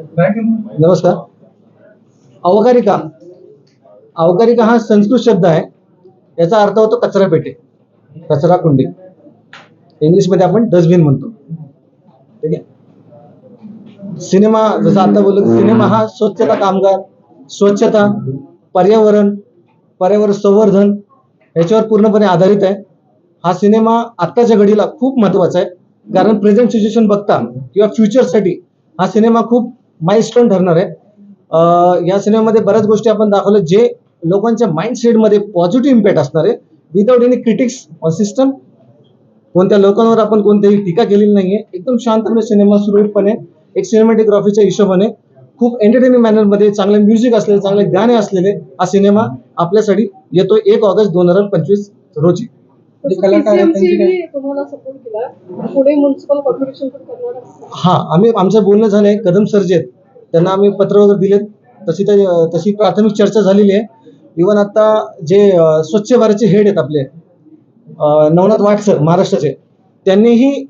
नमस्कार. अवकारिका. अवकारिका हा संस्कृत शब्द आहे. याचा अर्थ होतो कचरा पेटे. कचरा कुंडी. इंग्लिशमध्ये आपण डस्टबिन म्हणतो. ठीक आहे? सिनेमा जसं आता बोललो सिनेमा हा स्वच्छता कामगार स्वच्छता पर्यावरण पर्यावरण संवर्धन याच्यावर पूर्णपणे आधारित आहे. हा सिनेमा आत्ताच्या घडीला खूप महत्त्वाचा आहे. कारण प्रेझेंट सिच्युएशन बघता किंवा फ्युचरसाठी हा सिनेमा खूप माइलस्टोन ठरणार आहे. या सिनेमामध्ये बऱ्याच गोष्टी आपण दाखवल्या जे लोकांच्या माइंडसेटमध्ये पॉझिटिव्ह इम्पॅक्ट असणार आहे. विदाउट एनी क्रिटिक्स सिस्टम कोणत्या लोकांवर आपण कोणतीही टीका केलेली नाहीये. एकदम शांतपणे सिनेमा सुरळीतपणे एक सिनेमॅटोग्राफीच्या हिशोबाने खूप एंटरटेनिंग मॅनरमध्ये चांगले म्युझिक असलेले चांगले गाणे असलेले हा सिनेमा आपल्यासाठी येतो एक ऑगस्ट दोन हजार पंचवीस रोजी. हा आम्ही आमचं बोलणं झालंय कदम सरजेत त्यांना आम्ही पत्र वगैरे दिलेत तशी ते तशी प्राथमिक चर्चा झालेली आहे. इवन आता जे स्वच्छ भारतचे हेड आहेत आपले नवनाथ वाट सर महाराष्ट्राचे त्यांनीही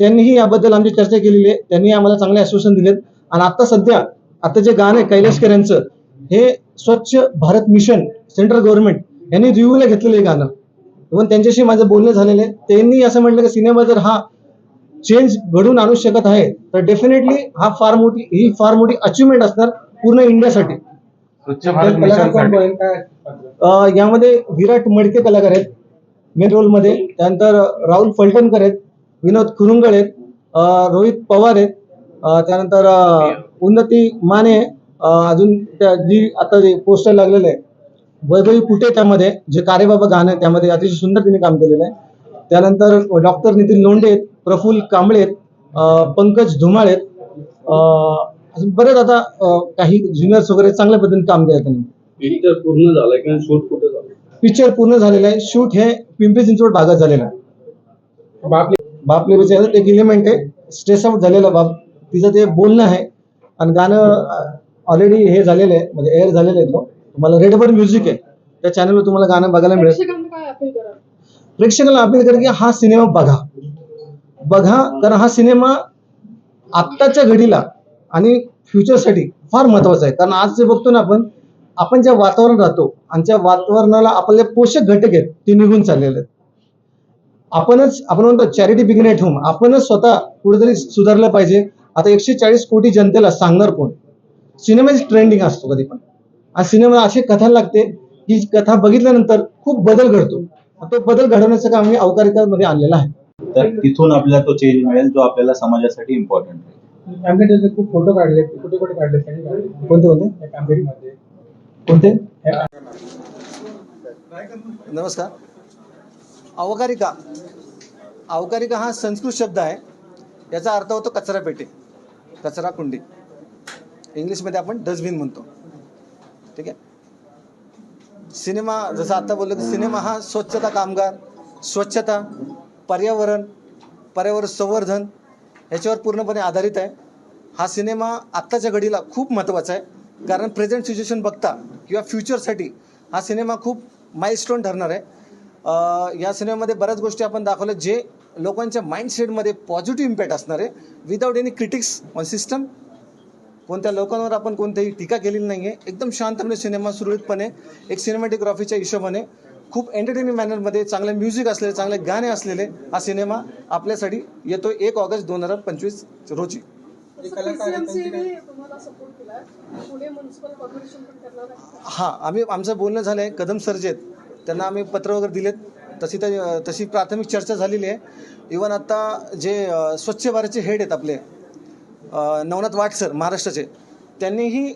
त्यांनीही याबद्दल आमची चर्चा केलेली आहे. त्यांनी आम्हाला चांगले आश्वासन दिलेत. आणि आता सध्या आता जे गाणं आहे कैलाशकर यांचं हे स्वच्छ भारत मिशन सेंट्रल गव्हर्नमेंट यांनी रिव्ह्यूला घेतलेलं आहे गाणं. इव्हन त्यांच्याशी माझं बोलणं झालेलं आहे. त्यांनी असं म्हटलं की सिनेमा जर हा चेंज घडून आणू शकत आहे तर डेफिनेटली हा फार मोठी ही फार मोठी अचिव्हमेंट असणार पूर्ण इंडियासाठी. यामध्ये विराट मडके कलाकार आहेत मेन रोलमध्ये त्यानंतर राहुल फलटणकर आहेत विनोद कुरुंगळ आहेत रोहित पवार आहेत त्यानंतर उन्नती माने अजून त्या जी आता जे पोस्टर लागलेलं आहे वैभवी कुठे त्यामध्ये जे कारेबाबा गाणं आहे त्यामध्ये अतिशय सुंदर तिने काम केलेलं आहे. त्यानंतर डॉक्टर नितीन लोंढे आहेत प्रफुल्ल कांबळे आहेत अं, पंकज धुमाळ आहेत अं, अजून बरेच आता काही ज्युनियर्स वगैरे चांगल्या पद्धतीने काम केलं त्यांनी. पिक्चर पूर्ण झालाय का? शूट कुठे झालं? पिक्चर पूर्ण झालेलं आहे. शूट हे पिंपरी चिंचवड भागात झालेलं आहे. बाप बाप लेबीचं एक इलिमेंट आहे. स्ट्रेस आउट झालेलं बाप. तिचं ते बोलणं आहे. आणि गाणं ऑलरेडी हे झालेलं आहे. म्हणजे एअर झालेलं आहे तो. तुम्हाला रेडबर म्युझिक आहे. त्या चॅनलवर तुम्हाला गाणं बघायला मिळेल. प्रेक्षकांना अपील करा की हा सिनेमा बघा. बघा कारण हा सिनेमा आत्ताच्या घडीला आणि फ्युचरसाठी फार महत्त्वाचा आहे. कारण आज जे बघतो ना आपण आपण ज्या वातावरण राहतो आणि त्या वातावरणाला आपले पोषक घटक आहेत ते निघून चाललेले आहेत. आपणच आपण म्हणतो चॅरिटी बिगिन एट होम आपणच स्वतः कुठेतरी सुधारलं पाहिजे. आता एकशे चाळीस कोटी जनतेला सांगणार कोण? सिनेमा ट्रेंडिंग असतो कधी पण. आणि सिनेमा अशी कथा लागते की कथा बघितल्यानंतर खूप बदल घडतो. तो बदल घडवण्याचं काम मी अवकारिकामध्ये आणलेलं आहे. तर तिथून आपल्याला तो चेंज मिळेल जो आपल्याला समाजासाठी इम्पॉर्टंट आहे. खूप फोटो काढले कुठे कुठे काढले कोणते कोणते? नमस्कार. अवकारिका. अवकारिका हा संस्कृत शब्द आहे. याचा अर्थ होतो कचरा पेटे कचरा कुंडी इंग्लिशमध्ये आपण डस्टबिन म्हणतो. ठीक आहे? सिनेमा जसं आता बोललो की सिनेमा हा स्वच्छता कामगार स्वच्छता. पर्यावरण पर्यावरण संवर्धन ह्याच्यावर पूर्णपणे आधारित आहे. हा सिनेमा आत्ताच्या घडीला खूप महत्त्वाचा आहे. कारण प्रेझेंट सिच्युएशन बघता किंवा फ्युचरसाठी हा सिनेमा खूप माइलस्टोन ठरणार आहे. या सिनेमामध्ये बऱ्याच गोष्टी आपण दाखवल्या जे लोकांच्या माइंडसेटमध्ये पॉझिटिव्ह इम्पॅक्ट असणार आहे. Without any critics on system कोणत्या लोकांवर आपण कोणतीही टीका केलेली नाही आहे एकदम शांतपणे सिनेमा सुरळीतपणे एक सिनेमॅटोग्राफीच्या हिशोबाने खूप एंटरटेनिंग मॅनरमध्ये चांगले म्युझिक असलेले चांगले गाणे असलेले हा सिनेमा आपल्यासाठी येतो एक ऑगस्ट दोन हजार पंचवीस रोजी. हां आम्ही आमचं बोलणं झालं आहे कदम सरजेत त्यांना आम्ही पत्र वगैरे दिलेत. तशी त्या तशी प्राथमिक चर्चा झालेली आहे. इवन आता जे स्वच्छ भारतचे हेड आहेत आपले नवनाथ वाट सर महाराष्ट्राचे त्यांनीही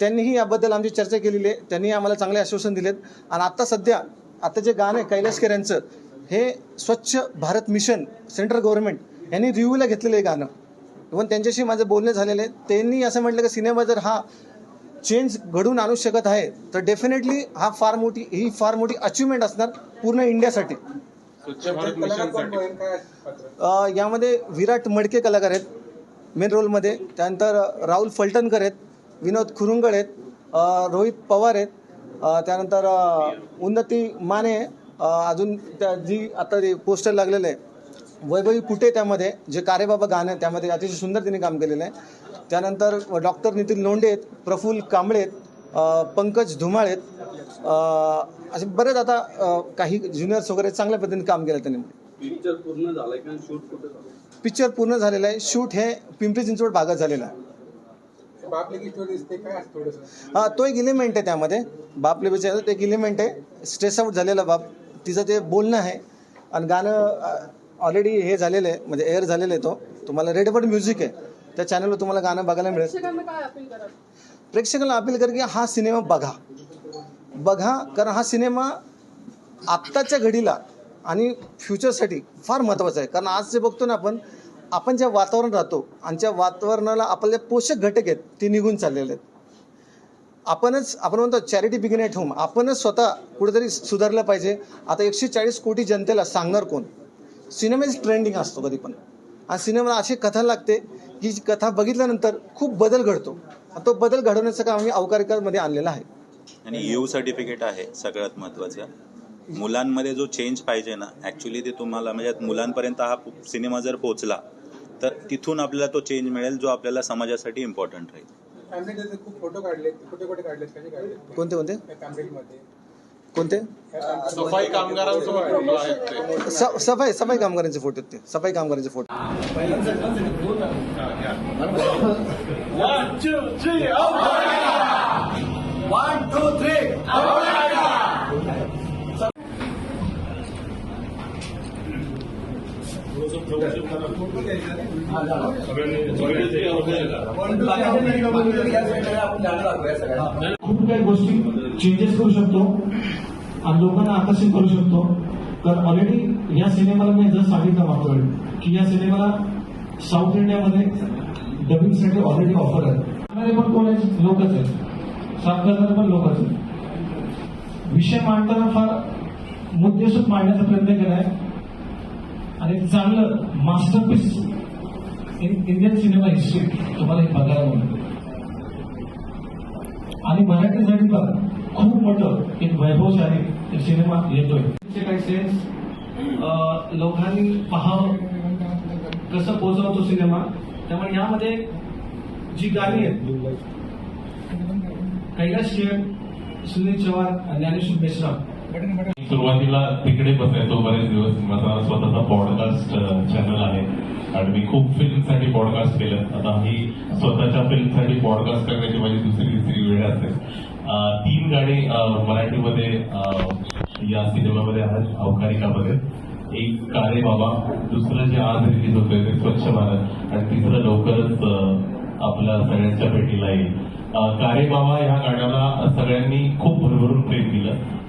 त्यांनीही याबद्दल आमची चर्चा केलेली आहे. त्यांनी आम्हाला चांगले आश्वासन दिलेत. आणि आता सध्या आता जे गाणं आहे कैलासकर यांचं हे स्वच्छ भारत मिशन सेंट्रल गव्हर्नमेंट यांनी रिव्ह्यूला घेतलेलं आहे गाणं. इवन त्यांच्याशी माझं बोलणं झालेलं आहे. त्यांनी असं म्हटलं की सिनेमा जर हा चेंज घडून आणू शकत आहे तर डेफिनेटली हा फार मोठी ही फार मोठी अचिव्हमेंट असणार पूर्ण इंडियासाठी. यामध्ये विराट मडके कलाकार आहेत मेन रोलमध्ये त्यानंतर राहुल फलटणकर आहेत विनोद खुरुंगळ आहेत रोहित पवार आहेत त्यानंतर उन्नती माने अजून त्या जी आता जे पोस्टर लागलेलं आहे वैभवी कुठे त्यामध्ये जे कारेबाबा गाणं आहे त्यामध्ये अतिशय सुंदर तिने काम केलेलं आहे. त्यानंतर डॉक्टर नितीन लोंढे आहेत प्रफुल्ल कांबळे आहेत पंकज धुमाळ आहेत असे बरेच आता काही ज्युनियर्स वगैरे चांगल्या पद्धतीने काम केलं त्यांनी. पिक्चर पूर्ण झालाय का? शूट कुठे झालं पिक्चर पूर्ण झालेलं आहे. शूट हे पिंपरी चिंचवड भागात झालेलं आहे बापले की थोडी दिसते काय असं थोडंसं हा तो एक इलिमेंट आहे त्यामध्ये. बाप लेबीचा एक इलिमेंट आहे. स्ट्रेस आउट झालेला बाप. तिचं ते बोलणं आहे. आणि गाणं ऑलरेडी हे झालेलं आहे. म्हणजे एअर झालेलं आहे तो. तुम्हाला रेडबड म्युझिक आहे. त्या चॅनलवर तुम्हाला गाणं बघायला मिळेल. प्रेक्षकांना काय अपील कराल? प्रेक्षकांना अपील कर की हा सिनेमा बघा. बघा कारण हा सिनेमा आत्ताच्या घडीला आणि फ्युचरसाठी फार महत्त्वाचा आहे. कारण आज जे बघतो ना आपण आपण ज्या वातावरण राहतो आणि ज्या वातावरणाला आपले पोषक घटक आहेत ते निघून चाललेले आहेत. आपणच आपण म्हणतो चॅरिटी बिगिन ॲट होम आपणच स्वतः कुठेतरी सुधारलं पाहिजे. आता एकशे चाळीस कोटी जनतेला सांगणार कोण? सिनेमाच ट्रेंडिंग असतो कधी पण. आणि सिनेमाला अशी कथा लागते की जी कथा बघितल्यानंतर खूप बदल घडतो. तो बदल घडवण्याचं काम आम्ही अवकारिकामध्ये आणलेलं आहे. आणि यू सर्टिफिकेट आहे सगळ्यात महत्त्वाचं. मुलांमध्ये जो चेंज पाहिजे ना ॲक्च्युली ते तुम्हाला म्हणजे मुलांपर्यंत हा सिनेमा जर पोहोचला तर तिथून आपल्याला तो चेंज मिळेल जो आपल्याला समाजासाठी इम्पॉर्टंट राहील. फॅमिली खूप फोटो काढले कुठे कुठे काढलेत कसे काढले कोणते कोणते? कोणते? सफाई कामगारांचं फोटो आहेत ते. स- सफाई सफाई कामगारांचे फोटो ते. सफाई कामगारांचे फोटो खूप काही गोष्टी चेंजेस करू शकतो आणि लोकांना आकर्षित करू शकतो. तर ऑलरेडी या सिनेमाला मी जर सांगितलं मागतोय की या सिनेमाला साऊथ इंडियामध्ये डबिंगसाठी ऑलरेडी ऑफर आहे. पण कोण लोकच आहेत. साफ करणारे पण लोकच आहेत. विषय मांडताना फार मुद्देसूद मांडण्याचा प्रयत्न केलाय. आणि चांगलं मास्टरपीस इंडियन सिनेमा हिस्ट्री तुम्हाला हे बघायला मिळतं आणि मराठीसाठी पण खूप मोठं एक वैभवशाली सिनेमा येतोय. काही सेन्स लोकांनी पाहावं कसं पोचवतो सिनेमा त्यामुळे यामध्ये जी गाणी आहेत कैलास शेठ सुनील चव्हाण आणि ज्ञानेश्वर मेश्राम सुरुवातीला तिकडे बसायचो बरेच दिवस. माझा स्वतःचा पॉडकास्ट चॅनल आहे. आणि मी खूप फिल्मसाठी पॉडकास्ट केलं. आता ही स्वतःच्या फिल्मसाठी पॉडकास्ट करण्याची माझी दुसरी तिसरी वेळ असेल तीन गाणी मराठीमध्ये या सिनेमामध्ये आहेत अवकारिकामध्ये. एक कारे बाबा दुसरं जे आज रिलीज होतंय ते स्वच्छ भारत आणि तिसरं लवकरच आपल्या सगळ्यांच्या भेटीला येईल. कारे बाबा ह्या गाण्याला सगळ्यांनी खूप भरभरून प्रेम दिलं.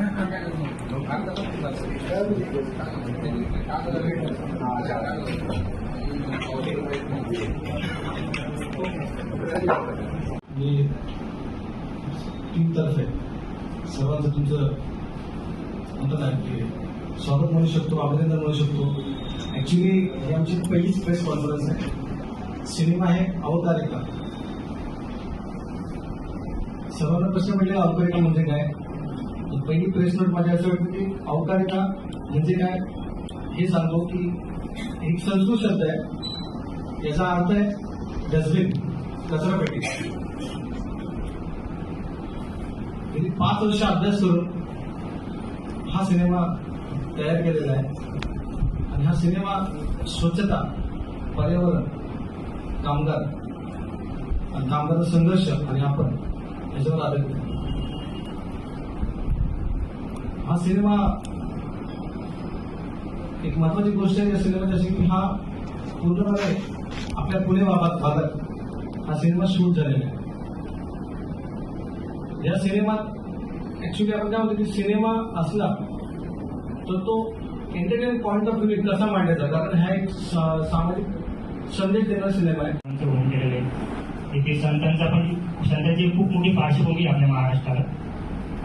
मी टीमतर्फे सर्वांचं तुमचं म्हणतात ना की स्वागत म्हणू शकतो अभिनंदन म्हणू शकतो. ऍक्च्युली ही आमची पहिलीच प्रेस कॉन्फरन्स आहे. सिनेमा आहे अवतारिका. सर्वांना प्रश्न म्हणजे अवतारिका म्हणजे काय? पहिली प्रेस नोट माझ्या असं वाटतं की अवकारिता म्हणजे काय? हे सांगतो की एक संस्कृत शब्द आहे. याचा अर्थ आहे डस्टबिन कचरा पेटी. गेली पाच वर्ष अभ्यास करून हा सिनेमा तयार केलेला आहे. आणि हा सिनेमा स्वच्छता पर्यावरण कामगार आणि कामगार संघर्ष आणि आपण याच्यावर आधारित आहे हा सिनेमा एक महत्वाची गोष्ट आहे त्या सिनेमाची अशी की हा पूर्णपणे आपल्या पुणे भागात भागात हा सिनेमा शूट झालेला आहे. या सिनेमात ऍक्च्युली आपण काय म्हणतो की सिनेमा असला तर तो एंटरटेन पॉईंट ऑफ व्ह्यू कसा मांडायचा कारण हा एक सामाजिक संदेश देणारा सिनेमा आहे. संतांचा पण संतांची खूप मोठी पार्श्वभूमी आपल्या महाराष्ट्राला.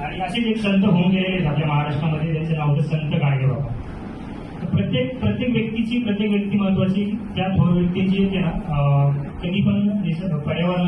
आणि असेच एक संत होऊन गेलेले आहेत आपल्या महाराष्ट्रामध्ये त्यांचं नाव होतं संत गाडगे बाबा. तर प्रत्येक प्रत्येक व्यक्तीची प्रत्येक व्यक्ती महत्वाची त्या थोर व्यक्तीची येते ना कधी पण देश- पर्यावरण